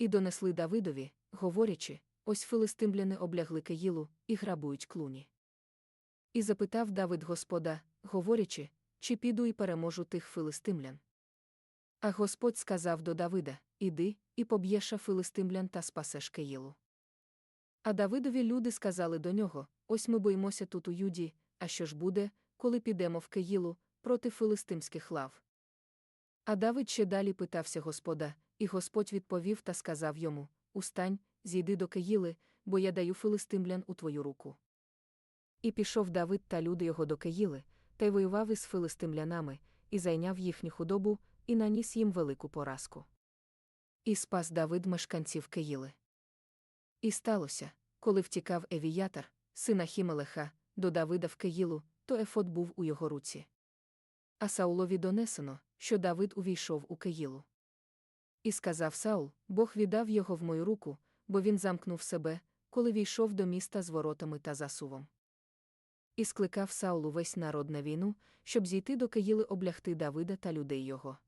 І донесли Давидові, говорячи, ось филистимляни облягли Кеїлу і грабують клуні. І запитав Давид Господа, говорячи, чи піду і переможу тих филистимлян. А Господь сказав до Давида: Іди, і поб'єша филистимлян та спасеш Кеїлу. А Давидові люди сказали до нього: Ось ми боїмося тут у Юді, а що ж буде, коли підемо в Кеїлу проти филистимських лав. А Давид ще далі питався Господа, і Господь відповів та сказав йому: Устань, зійди до Кеїли, бо я даю филистимлян у твою руку. І пішов Давид та люди його до Кеїли, та й воював із филистимлянами, і зайняв їхню худобу, і наніс їм велику поразку. І спас Давид мешканців Кеїли. І сталося, коли втікав Евіятар, сина Хімелеха, до Давида в Кеїлу, то Ефот був у його руці. А Саулові донесено, що Давид увійшов у Кеїлу. І сказав Саул: Бог віддав його в мою руку, бо він замкнув себе, коли війшов до міста з воротами та засувом. І скликав Саулу весь народ на війну, щоб зійти до Кеїли облягти Давида та людей його.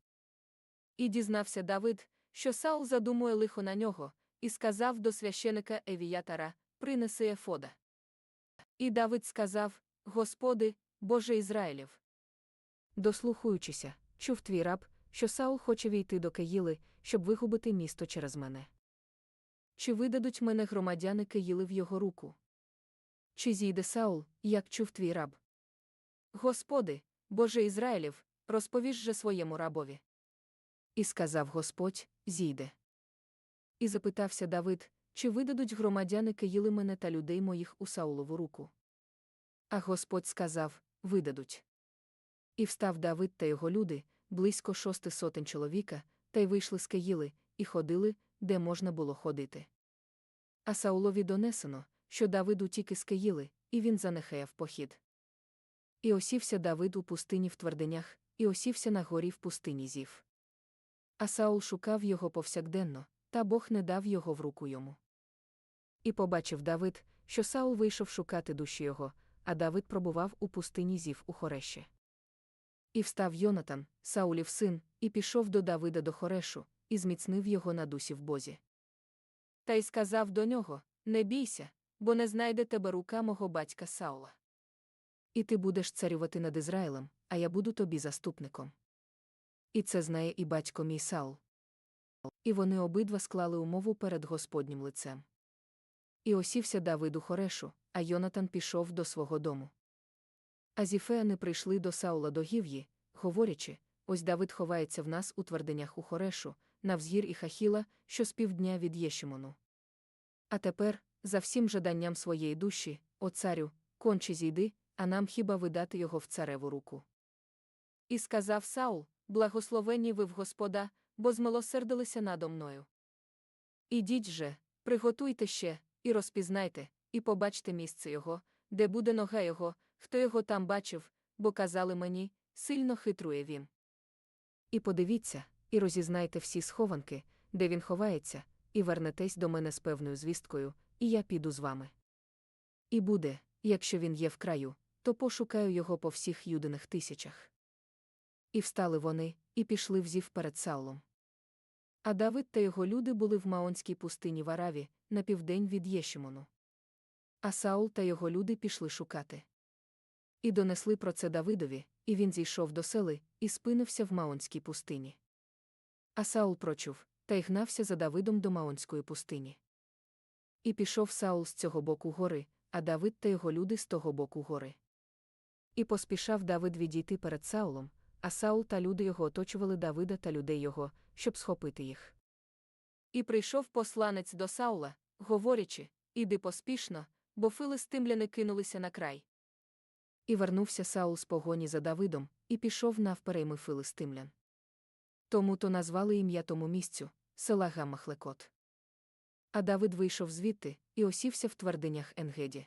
І дізнався Давид, що Саул задумує лихо на нього, і сказав до священика Евіятара: Принеси Ефода. І Давид сказав: Господи, Боже Ізраїлів. Дослухаючися, чув твій раб, що Саул хоче війти до Кеїли, щоб вигубити місто через мене. Чи видадуть мене громадяни Кеїли в його руку? Чи зійде Саул, як чув твій раб? Господи, Боже Ізраїлів, розповіж же своєму рабові. І сказав Господь: зійде. І запитався Давид, чи видадуть громадяни Киїли мене та людей моїх у Саулову руку. А Господь сказав видадуть. І встав Давид та його люди, близько шости сотень чоловіка, та й вийшли з Киїли, і ходили, де можна було ходити. А Саулові донесено, що Давид утік із Киїли, і він занехаяв похід. І осівся Давид у пустині в твердинях, і осівся на горі в пустині зів. А Саул шукав його повсякденно, та Бог не дав його в руку йому. І побачив Давид, що Саул вийшов шукати душі його, а Давид пробував у пустині зів у Хореші. І встав Йонатан, Саулів син, і пішов до Давида до Хорешу, і зміцнив його на дусі в бозі. Та й сказав до нього: Не бійся, бо не знайде тебе рука мого батька Саула. І ти будеш царювати над Ізраїлем, а я буду тобі заступником. І це знає і батько мій Саул. І вони обидва склали умову перед Господнім лицем. І осівся Давид у Хорешу, а Йонатан пішов до свого дому. А зіфеяни прийшли до Саула до Гів'ї, говорячи: ось Давид ховається в нас у твердинях у Хорешу, на взгір і Хахіла, що з півдня від Єшимону. А тепер, за всім жаданням своєї душі, о царю, конче зійди, а нам хіба видати його в цареву руку. І сказав Саул: Благословенні ви в Господа, бо змилосердилися надо мною. Ідіть же, приготуйте ще, і розпізнайте, і побачте місце його, де буде нога його, хто його там бачив, бо казали мені, сильно хитрує він. І подивіться, і розізнайте всі схованки, де він ховається, і вернетесь до мене з певною звісткою, і я піду з вами. І буде, якщо він є в краю, то пошукаю його по всіх юдиних тисячах. І встали вони, і пішли взів перед Саулом. А Давид та його люди були в Маонській пустині в Араві, на південь від Єшимону. А Саул та його люди пішли шукати. І донесли про це Давидові, і він зійшов до сели, і спинився в Маонській пустині. А Саул прочув, та й гнався за Давидом до Маонської пустині. І пішов Саул з цього боку гори, а Давид та його люди з того боку гори. І поспішав Давид відійти перед Саулом, а Саул та люди його оточували Давида та людей його, щоб схопити їх. І прийшов посланець до Саула, говорячи Іди поспішно, бо филистимляни кинулися на край. І вернувся Саул з погоні за Давидом, і пішов навперейми филистимлян. Тому то назвали ім'я тому місцю села Гамахлекот. А Давид вийшов звідти і осівся в твердинях Енгеді.